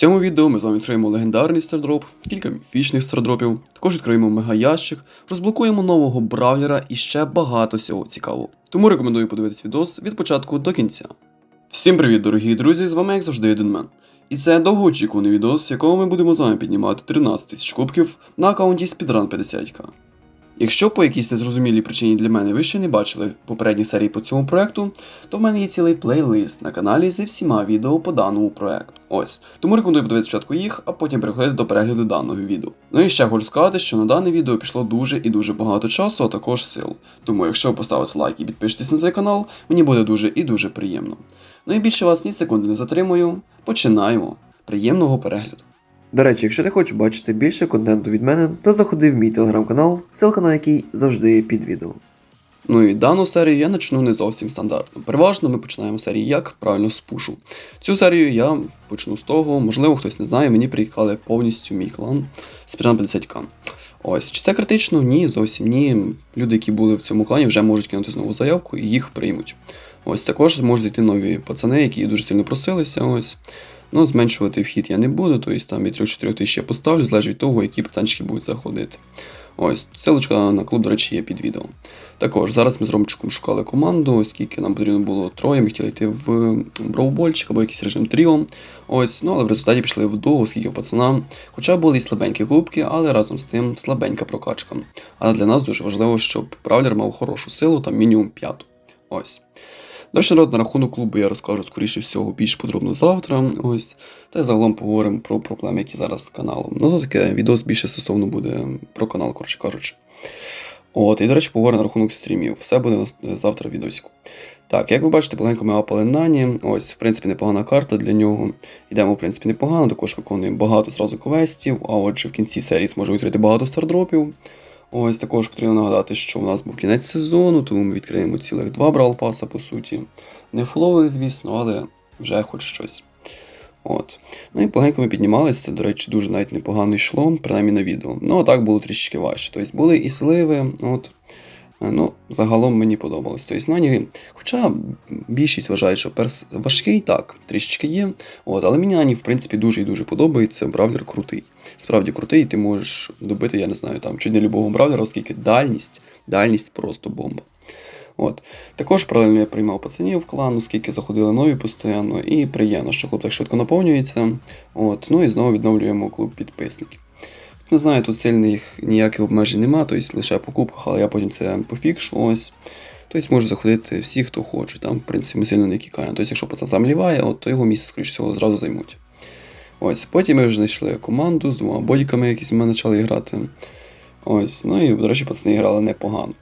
цьому відео ми з вами відкриємо легендарний стардроп, кілька міфічних стардропів, також відкриємо мегаящик, розблокуємо нового бравлера і ще багато всього цікавого. Тому рекомендую подивитись відос від початку до кінця. Всім привіт, дорогі друзі! З вами як завжди Еденмен. І це довгоочікуваний відос, в якому ми будемо з вами піднімати 13 тисяч кубків на аккаунті Speedrun 50к. Якщо по якійсь незрозумілій причині для мене ви ще не бачили попередні серії по цьому проекту, то в мене є цілий плейлист на каналі зі всіма відео по даному проекту. Ось. Тому рекомендую подивитися спочатку їх, а потім переходити до перегляду даного відео. Ну і ще хочу сказати, що на дане відео пішло дуже і дуже багато часу, а також сил. Тому якщо ви поставите лайк і підпишетесь на цей канал, мені буде дуже і дуже приємно. Ну і більше вас ні секунди не затримую. Починаємо. Приємного перегляду. До речі, якщо ти хочеш бачити більше контенту від мене, то заходи в мій телеграм-канал, ссылка на який завжди під відео. Ну і дану серію я почну не зовсім стандартно. Переважно ми починаємо серію як правильно з пушу. Цю серію я почну з того, можливо, хтось не знає, мені приїхали повністю мій клан Спіран 50к. Ось, чи це критично? Ні, зовсім ні. Люди, які були в цьому клані, вже можуть кинути знову заявку і їх приймуть. Ось також можуть зайти нові пацани, які дуже сильно просилися. Ось. Ну, зменшувати вхід я не буду, тобто там від 3-4 тисяч я поставлю, залежить від того, які пацанчики будуть заходити. Ось, ссылочка на клуб, до речі, є під відео. Також зараз ми з Ромчиком шукали команду, оскільки нам потрібно було троє, ми хотіли йти в броубольчик або якийсь режим тріо. Ось, ну але в результаті пішли в дуо, оскільки пацана, хоча були і слабенькі кубки, але разом з тим слабенька прокачка. Але для нас дуже важливо, щоб правлер мав хорошу силу, там мінімум п'яту. Ось. Далі народ на рахунок клубу я розкажу, скоріше всього, більш подробно завтра. Ось. Та й загалом поговоримо про проблеми, які зараз з каналом. Ну, то таке відос більше стосовно буде про канал, коротше кажучи. От, і, до речі, поговоримо на рахунок стрімів. Все буде завтра в відосіку. Так, як ви бачите, полегенько ми апали Нані. Ось, в принципі, непогана карта для нього. Йдемо, в принципі, непогано, також виконуємо багато зразу квестів, а отже, в кінці серії зможемо відкрити багато стардропів. Ось також потрібно нагадати, що у нас був кінець сезону, тому ми відкриємо цілих два брал паса, по суті. Не фулових, звісно, але вже хоч щось. От. Ну і погенько ми піднімалися, це, до речі, дуже навіть непогано йшло, принаймні на відео. Ну, а так було трішечки важче. Тобто були і сливи, от. Е, Ну, загалом мені подобалось. Тобто, Нані, хоча більшість вважає, що перс важкий, так, трішечки є. От, але мені Нані, в принципі, дуже і дуже подобається. Бравлер крутий. Справді крутий, ти можеш добити, я не знаю, там чуть не любого бравлера, оскільки дальність, дальність просто бомба. От. Також паралельно я приймав пацанів клан, оскільки заходили нові постійно, і приємно, що клуб так швидко наповнюється. От. Ну і знову відновлюємо клуб підписників. Не знаю, тут сильних ніяких обмежень немає, тобто лише по кубках, але я потім це пофікшу ось. Тобто може заходити всі, хто хоче. Там, в принципі, ми сильно не кікаємо. Тобто, якщо пацан сам ліває, от, то його місце, скоріш всього, зразу займуть. Ось, потім ми вже знайшли команду з двома бодіками, якісь ми почали грати. Ось, ну і, до речі, пацани грали непогано.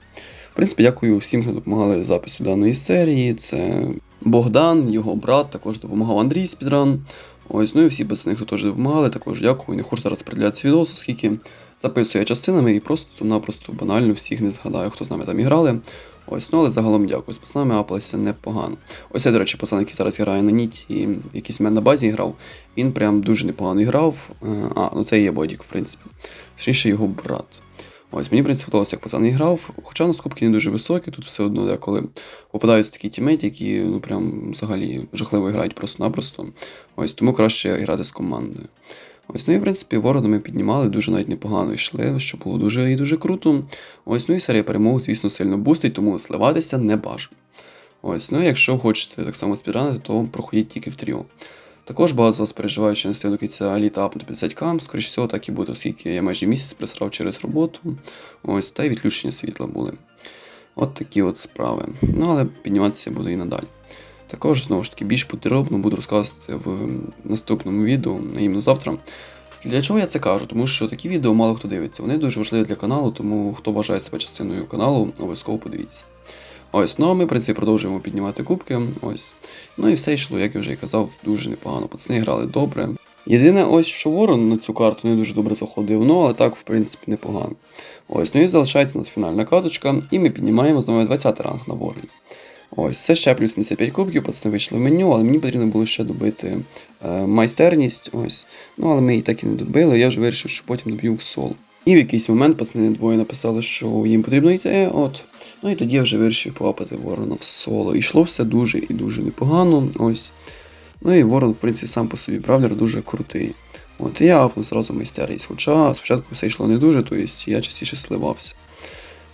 В принципі, дякую всім, хто допомагали запису даної серії. Це Богдан, його брат, також допомагав Андрій Спідран. Ось, ну і всі пацани, хто теж допомагали, також дякую. Не хочу зараз переділятися відос, оскільки записую я частинами і просто-напросто банально всіх не згадаю, хто з нами там іграли. Ось, ну але загалом дякую. З пацанами апалися непогано. Ось я, до речі, пацан, який зараз грає на ніті, і якийсь мене на базі грав, він прям дуже непогано грав. Е, А, ну це є Бодік, в принципі. Точніше, його брат. Ось, мені в принципі подобалося, як пацан грав, хоча на не дуже високі, тут все одно деколи попадаються такі тімейти, які ну прям взагалі жахливо грають просто-напросто. Ось тому краще грати з командою. Ось, ну і в принципі ворога ми піднімали, дуже навіть непогано йшли, що було дуже і дуже круто. Ось, ну і серія перемог, звісно, сильно бустить, тому сливатися не бажано. Ось, ну і якщо хочете так само спідранити, то проходіть тільки в тріо. Також багато з вас переживають, що не встиг до кінця літа апнути 50к, скоріш всього, так і буде, оскільки я майже місяць присрав через роботу. Ось, та й відключення світла були. От такі от справи. Ну, але підніматися буду і надалі. Також, знову ж таки, більш подробно буду розказувати в наступному відео, іменно завтра. Для чого я це кажу? Тому що такі відео мало хто дивиться. Вони дуже важливі для каналу, тому хто вважає себе частиною каналу, обов'язково подивіться. Ось, ну а ми, в принципі, продовжуємо піднімати кубки. Ось. Ну і все йшло, як я вже і казав, дуже непогано. Пацани грали добре. Єдине, ось що ворон на цю карту не дуже добре заходив, ну але так, в принципі, непогано. Ось, ну і залишається у нас фінальна каточка, і ми піднімаємо з вами 20 ранг на вороні. Ось, це ще плюс 75 кубків, пацани вийшли в меню, але мені потрібно було ще добити е, майстерність. Ось. Ну, але ми її так і не добили, я вже вирішив, що потім доб'ю в соло. І в якийсь момент пацани двоє написали, що їм потрібно йти. От. Ну і тоді вже вирішив полапати ворона в соло. І йшло все дуже і дуже непогано. Ось. Ну і Ворон, в принципі, сам по собі бравлер дуже крутий. От, і я апнув зразу майстерність. Хоча спочатку все йшло не дуже, тобто я частіше сливався.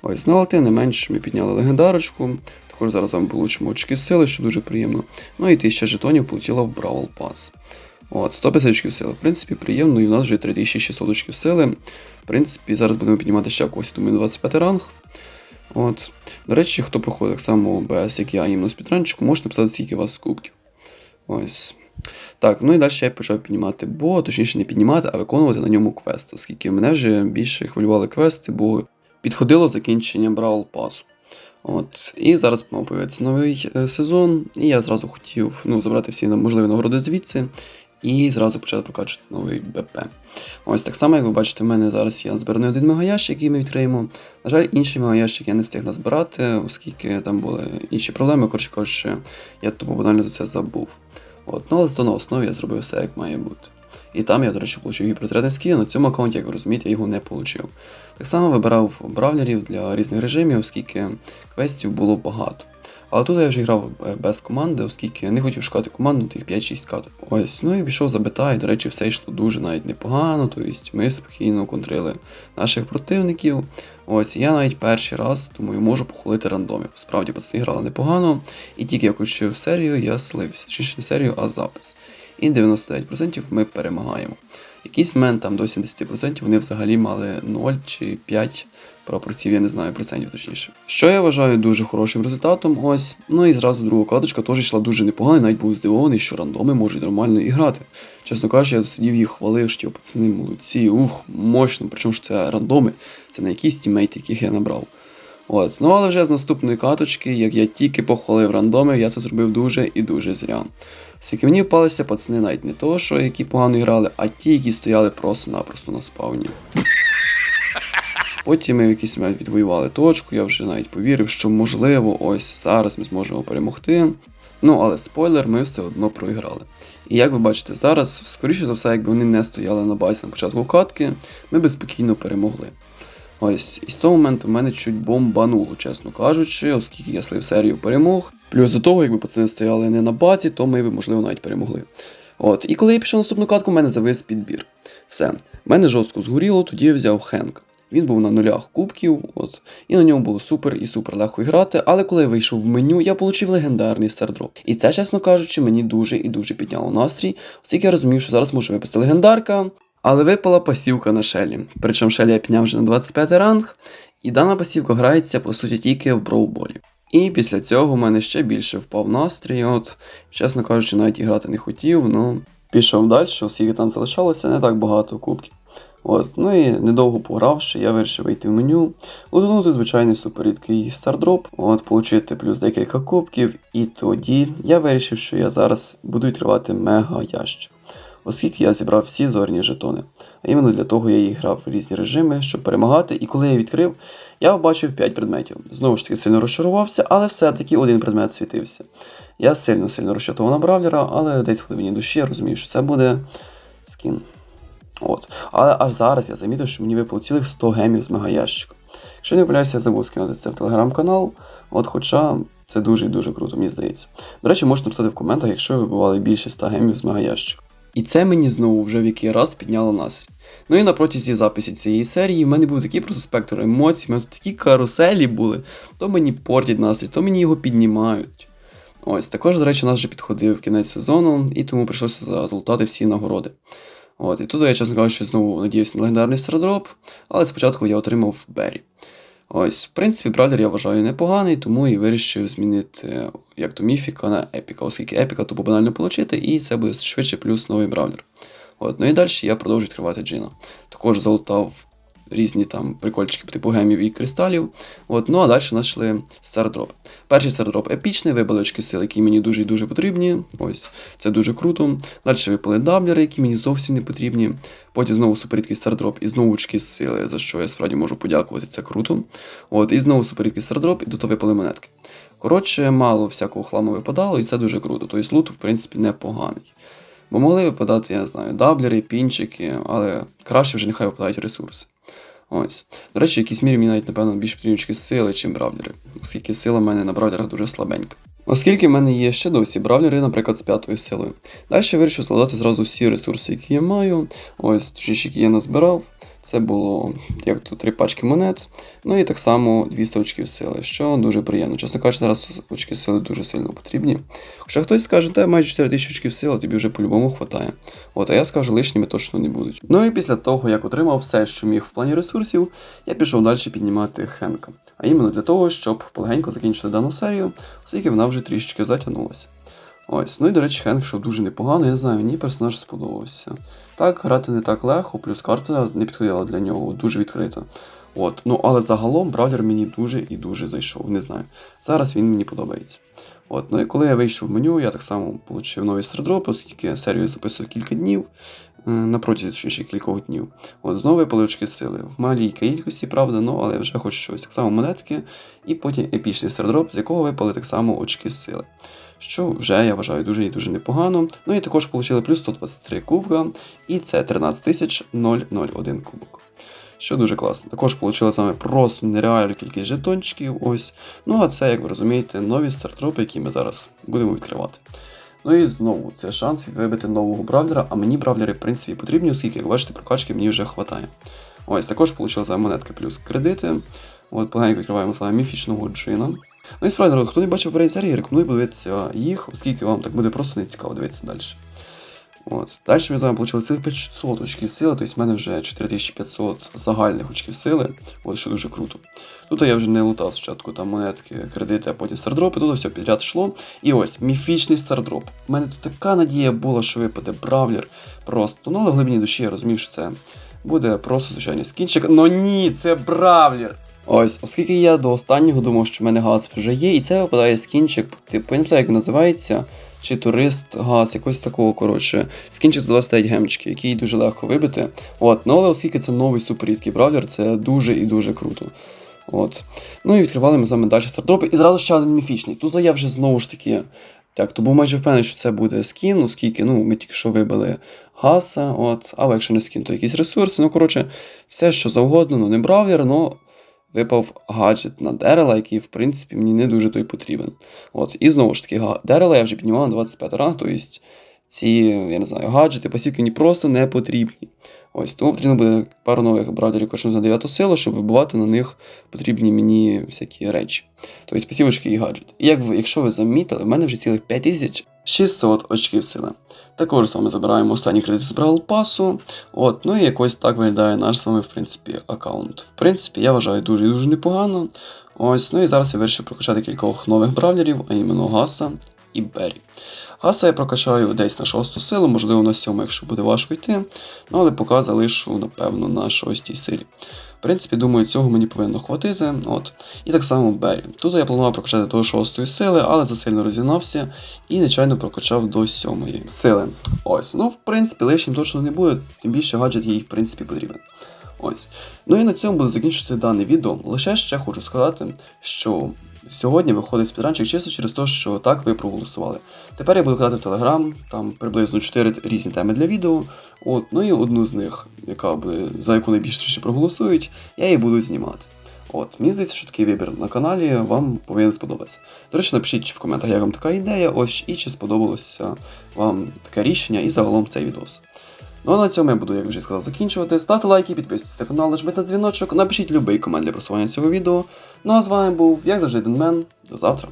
Ось, ну але тим не менш ми підняли легендарочку. Також зараз вам получимо очки сили, що дуже приємно. Ну і 1000 жетонів полетіло в Бравл Пас. От, 150 очків сили. В принципі, приємно, і в нас вже 3600 очків сили. В принципі, зараз будемо піднімати ще когось, думаю, 25 ранг. От. До речі, хто проходить так само без як я іменно спідранчику, можете написати, скільки у вас кубків. Ось. Так, ну і далі я почав піднімати бо, точніше не піднімати, а виконувати на ньому квест, оскільки мене вже більше хвилювали квести, бо підходило закінчення Бравл Пасу. От. І зараз мав появитися новий е, сезон, і я зразу хотів ну, забрати всі можливі нагороди звідси і зразу почати прокачувати новий БП. Ось так само, як ви бачите, в мене зараз є збираний один мегаящик, який ми відкриємо. На жаль, інший мегаящик я не встиг назбирати, оскільки там були інші проблеми, коротше кажучи, я тупо банально за це забув. От, ну, але зато на основі я зробив все, як має бути. І там я, до речі, отримав гіперзарядний скін, на цьому аккаунті, як ви розумієте, я його не отримав. Так само вибирав бравлерів для різних режимів, оскільки квестів було багато. Але тут я вже грав е, без команди, оскільки не хотів шукати команду тих 5-6 каток. Ось, ну і пішов за і, до речі, все йшло дуже навіть непогано, тобто ми спокійно контрили наших противників. Ось, я навіть перший раз, думаю, можу похвалити рандомів. Справді, пацани грали непогано, і тільки я включив серію, я слився. Чи не серію, а запис. І 99% ми перемагаємо. Якийсь момент там до 70% вони взагалі мали 0 чи 5 пропорцій, я не знаю процентів точніше. Що я вважаю дуже хорошим результатом, ось. Ну і зразу друга каточка теж йшла дуже непогано, навіть був здивований, що рандоми можуть нормально і грати. Чесно кажучи, я сидів їх хвалив, що пацани молодці, ух, мощно, причому що це рандоми, це не якісь тімейти, яких я набрав. От, ну але вже з наступної каточки, як я тільки похвалив рандоми, я це зробив дуже і дуже зря. Скільки мені впалися пацани навіть не то, що які погано грали, а ті, які стояли просто-напросто на спавні. Потім ми в якийсь момент відвоювали точку, я вже навіть повірив, що можливо, ось зараз ми зможемо перемогти. Ну, але спойлер, ми все одно проіграли. І як ви бачите зараз, скоріше за все, якби вони не стояли на базі на початку катки, ми би спокійно перемогли. Ось, і з того моменту в мене чуть бомбануло, чесно кажучи, оскільки я слив серію перемог. Плюс до того, якби пацани стояли не на базі, то ми б, можливо, навіть перемогли. От, І коли я пішов на наступну катку, в мене завис підбір. Все, в мене жорстко згоріло, тоді я взяв Хенк. Він був на нулях кубків, от, і на ньому було супер і супер легко грати. Але коли я вийшов в меню, я отримав легендарний стардроп. І це, чесно кажучи, мені дуже і дуже підняло настрій, оскільки я розумів, що зараз можу випустити легендарка. Але випала пасівка на Шелі. Причому Шелі я підняв вже на 25 ранг, і дана пасівка грається, по суті, тільки в броуболі. І після цього в мене ще більше впав настрій. От, чесно кажучи, навіть і грати не хотів, ну пішов далі, оскільки там залишалося не так багато кубків. От, ну і недовго погравши, я вирішив вийти в меню, лутнути звичайний суперрідкий стардроп, от, отримати плюс декілька кубків, і тоді я вирішив, що я зараз буду відкривати мега ящик. Оскільки я зібрав всі зорні жетони. А іменно для того я їх грав в різні режими, щоб перемагати. І коли я відкрив, я побачив 5 предметів. Знову ж таки, сильно розчарувався, але все-таки один предмет світився. Я сильно-сильно розчатував на бравлера, але десь в глибині душі я розумію, що це буде скін. От. Але аж зараз я замітив, що мені випало цілих 100 гемів з мегаящика. Якщо не помиляюся, я забув скинути це в телеграм-канал. От, хоча це дуже і дуже круто, мені здається. До речі, можете написати в коментах, якщо ви вибивали більше 100 гемів з мегаящика. І це мені знову вже в який раз підняло настрій. Ну і на протязі записі цієї серії в мене був такий просто спектр емоцій, в мене тут такі каруселі були, то мені портять настрій, то мені його піднімають. Ось, також, до речі, у нас вже підходив кінець сезону, і тому прийшлося залутати всі нагороди. От, І тут я, чесно кажучи, знову надіюся на легендарний стардроп, але спочатку я отримав Беррі. Ось, в принципі, бравлер я вважаю непоганий, тому і вирішив змінити як то міфіка на епіка, оскільки епіка то банально получити, і це буде швидше плюс новий бравлер. От, ну і далі я продовжую відкривати джина. Також залутав різні там прикольчики типу гемів і кристалів. От, ну а далі у нас йшли стардроп. Перший стардроп епічний, випали очки сили, які мені дуже і дуже потрібні. Ось, це дуже круто. Далі випали даблери, які мені зовсім не потрібні. Потім знову суперрідкий стардроп і знову очки сили, за що я справді можу подякувати, це круто. От, І знову суперрідкий стардроп, і тут випали монетки. Коротше, мало всякого хламу випадало, і це дуже круто. Тобто лут, в принципі, непоганий. Бо могли випадати, я не знаю, даблери, пінчики, але краще вже нехай випадають ресурси. Ось. До речі, в якійсь мірі мені навіть, напевно, більше потрібні сили, чим бравлери, оскільки сила в мене на бравлерах дуже слабенька. Оскільки в мене є ще досі бравлери, наприклад, з п'ятою силою. Далі я вирішив складати зразу всі ресурси, які я маю. Ось, точніше, які я назбирав. Це було як то три пачки монет, ну і так само 200 очків сили, що дуже приємно. Чесно кажучи, зараз очки сили дуже сильно потрібні. Хоча хтось скаже, та майже 4000 очків сили, тобі вже по-любому хватає. От, а я скажу, лишніми точно не будуть. Ну і після того, як отримав все, що міг в плані ресурсів, я пішов далі піднімати Хенка. А іменно для того, щоб полегенько закінчити дану серію, оскільки вона вже трішечки затягнулася. Ось, ну і до речі, Хенк йшов дуже непогано, я знаю, мені персонаж сподобався. Так, грати не так легко, плюс карта не підходила для нього, дуже відкрита. От, ну але загалом Бравлер мені дуже і дуже зайшов, не знаю. Зараз він мені подобається. От, ну і коли я вийшов в меню, я так само отримав нові стардропи, оскільки серію записував кілька днів, е, на точніше кількох днів. От, знову випали очки сили. В малій кількості, правда, ну але вже хоч щось. Так само монетки, і потім епічний стардроп, з якого випали так само очки сили. Що вже я вважаю дуже і дуже непогано. Ну і також отримали плюс 123 кубка, і це 13001 кубок. Що дуже класно. Також отримали саме просто нереальну кількість жетончиків. Ось. Ну а це, як ви розумієте, нові стартропи, які ми зараз будемо відкривати. Ну і знову це шанс вибити нового бравлера, а мені бравлери, в принципі, потрібні, оскільки, як бачите, прокачки мені вже вистачає. Ось, також отримали монетки плюс кредити. От, поганенько відкриваємо саме міфічного джина. Ну і справді, народ, хто не бачив попередні серії, рекомендую подивитися їх, оскільки вам так буде просто не цікаво дивитися далі. От. Далі ми з вами отримали цих 500 очків сили, тобто в мене вже 4500 загальних очків сили, от, що дуже круто. Тут я вже не лутав спочатку там монетки, кредити, а потім стардропи, тут все підряд йшло. І ось, міфічний стардроп. У мене тут така надія була, що випаде бравлер просто. Ну але в глибині душі я розумів, що це буде просто звичайний скінчик. Ну ні, це бравлер! Ось, оскільки я до останнього думав, що в мене газ вже є, і це випадає скінчик, типу, я не пам'ятаю, як називається, чи турист газ, якось такого, коротше, скінчик з 29 гемчиків, який дуже легко вибити. От, ну але оскільки це новий суперрідкий бравлер, це дуже і дуже круто. От. Ну і відкривали ми з вами далі стартропи. І зразу ще один міфічний. Тут я вже знову ж таки. Так, то був майже впевнений, що це буде скін, оскільки ну, ми тільки що вибили гаса, от, але якщо не скін, то якісь ресурси. Ну, коротше, все, що завгодно, ну не бравлер, але випав гаджет на Дерела, який, в принципі, мені не дуже той потрібен. От, І знову ж таки, дерева я вже піднімав на 25 ранг, тобто ці, я не знаю, гаджети, посівки мені просто не потрібні. Ось, тому потрібно буде пару нових браузерів кожну на 9 силу, щоб вибивати на них потрібні мені всякі речі. Тобто пасівочки і гаджети. І як ви, якщо ви замітили, в мене вже цілих 5600 очків сили. Також з вами забираємо останній кредит з Бравл Пасу. От, ну і якось так виглядає наш з вами, в принципі, аккаунт. В принципі, я вважаю дуже дуже непогано. Ось, ну і зараз я вирішив прокачати кількох нових бравлерів, а іменно Гаса і Бері. Гаса я прокачаю десь на шосту силу, можливо на сьому, якщо буде важко йти. Ну але поки залишу, напевно, на шостій силі. В принципі, думаю, цього мені повинно хватити. От. І так само Бері. Тут я планував прокачати до шостої сили, але засильно розігнався і нечайно прокачав до сьомої сили. Ось, ну в принципі, лишнім точно не буде, тим більше гаджет їй в принципі потрібен. Ось. Ну і на цьому буду закінчувати дане відео. Лише ще хочу сказати, що сьогодні виходить спідранчик чисто через те, що так ви проголосували. Tепер я буду казати в Телеграм, там приблизно 4 різні теми для відео. От, ну і одну з них, яка буде, за яку найбільше проголосують, я її буду знімати. От, мені здається, що такий вибір на каналі вам повинен сподобатися. До речі, напишіть в коментарях, як вам така ідея, ось і чи сподобалося вам таке рішення і загалом цей відос. Ну а на цьому я буду, як вже сказав, закінчувати. Ставте лайки, підписуйтесь на канал, нажміть на дзвіночок, напишіть будь-який комент для просування цього відео. Ну а з вами був, як завжди, Денмен. До завтра.